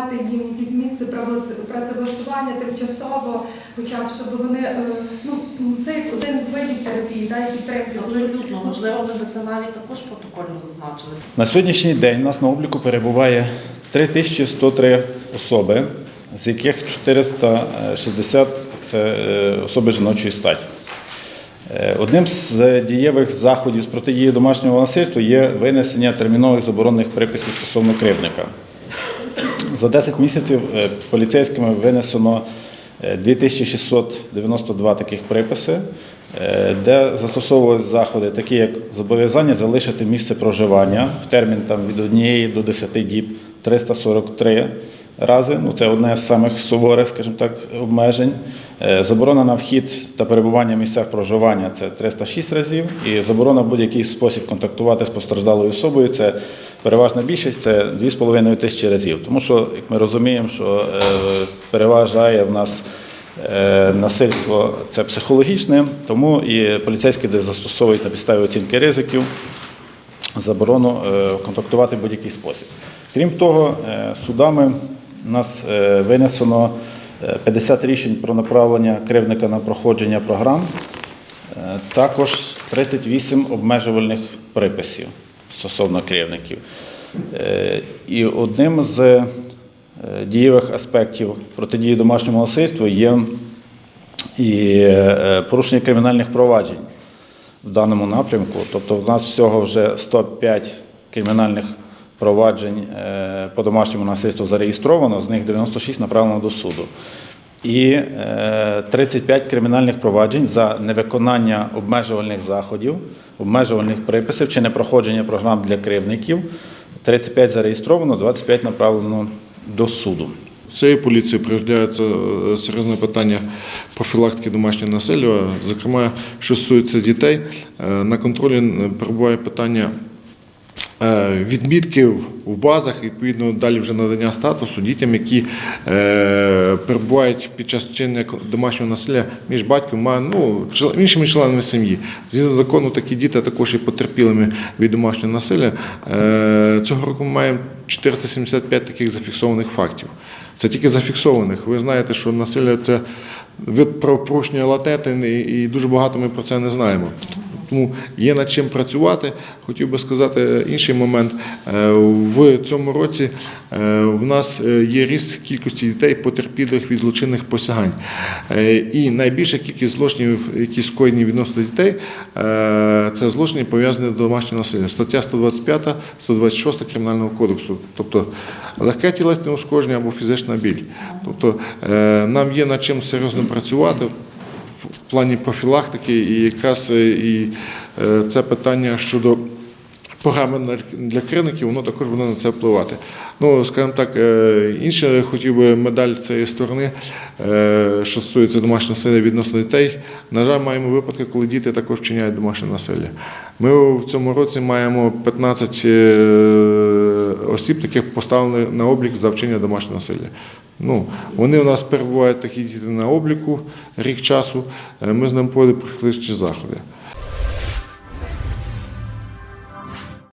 Дати їм якісь місце право- працевлаштування тимчасово, хоча б щоб вони е, ну це як один з видів терапії, да, які треба Абсолютно, можливо, ми би це навіть також протокольно зазначили. На сьогоднішній день у нас на обліку перебуває 3103 особи, з яких 460 це е, особи жіночої статі. Е, Одним з дієвих заходів з протидії домашнього насильства є винесення термінових заборонених приписів стосовно кривдника. За 10 місяців е, поліцейськими винесено е, 2692 таких приписи, е, де застосовувалися заходи, такі як зобов'язання залишити місце проживання в термін там, від 1 до 10 діб 343 рази. Ну, це одне з самих суворих, скажімо так, обмежень. Е, Заборона на вхід та перебування в місцях проживання це 306 разів, і заборона в будь-який спосіб контактувати з постраждалою особою це переважна більшість це 2,5 тисячі разів. Тому що, як ми розуміємо, що е, переважає в нас е, насильство це психологічне, тому і поліцейські десь застосовують на підставі оцінки ризиків заборону е, контактувати в будь-який спосіб. Крім того, судами у нас винесено е, 50 рішень про направлення кривдника на проходження програм, також 38 обмежувальних приписів стосовно кривдників. Е, І одним з е, дієвих аспектів протидії домашньому насильству є і е, порушення кримінальних проваджень в даному напрямку. Тобто в нас всього вже 105 кримінальних проваджень по домашньому насильству зареєстровано, з них 96 направлено до суду. І е, 35 кримінальних проваджень за невиконання обмежувальних заходів, обмежувальних приписів чи непроходження програм для кривдників. 35 зареєстровано, 25 направлено до суду. Цією поліцією приділяється е, серйозне питання профілактики домашнього насилля, зокрема, що стосується дітей. Е, На контролі е, перебуває питання е, відмітки в базах, відповідно, далі вже надання статусу дітям, які е, перебувають під час вчинення домашнього насилля між батьком, ну, іншими членами сім'ї. Згідно закону, такі діти також є потерпілими від домашнього насилля. Е, Цього року ми маємо 475 таких зафіксованих фактів. Це тільки зафіксованих. Ви знаєте, що насилля це вид правопорушення латентний, і дуже багато ми про це не знаємо. Тому є над чим працювати. Хотів би сказати інший момент. Е, В цьому році е, в нас е, є ріст кількості дітей, потерпілих від злочинних посягань. І найбільша кількість злочинів, які скоєні відносно дітей, це злочини пов'язані з домашнім насиллям. Стаття 125, 126 Кримінального кодексу. Тобто легке тілесне ушкодження або фізична біль. Тобто нам є над чим серйозно працювати в плані профілактики, і якраз е, і е, це питання щодо програми для кривдників, воно також буде на це впливати. Ну, скажімо так, е, інше хотів би медаль цієї сторони, що стосується домашнього насилля відносно дітей. На жаль, маємо випадки, коли діти також вчиняють домашнє насилля. Ми в цьому році маємо 15 е, осіб, таких поставлені на облік за вчинення домашнього насилля. Ну, вони у нас перебувають такі діти на обліку рік часу. е, Ми з ним проводимо профілактичні заходи.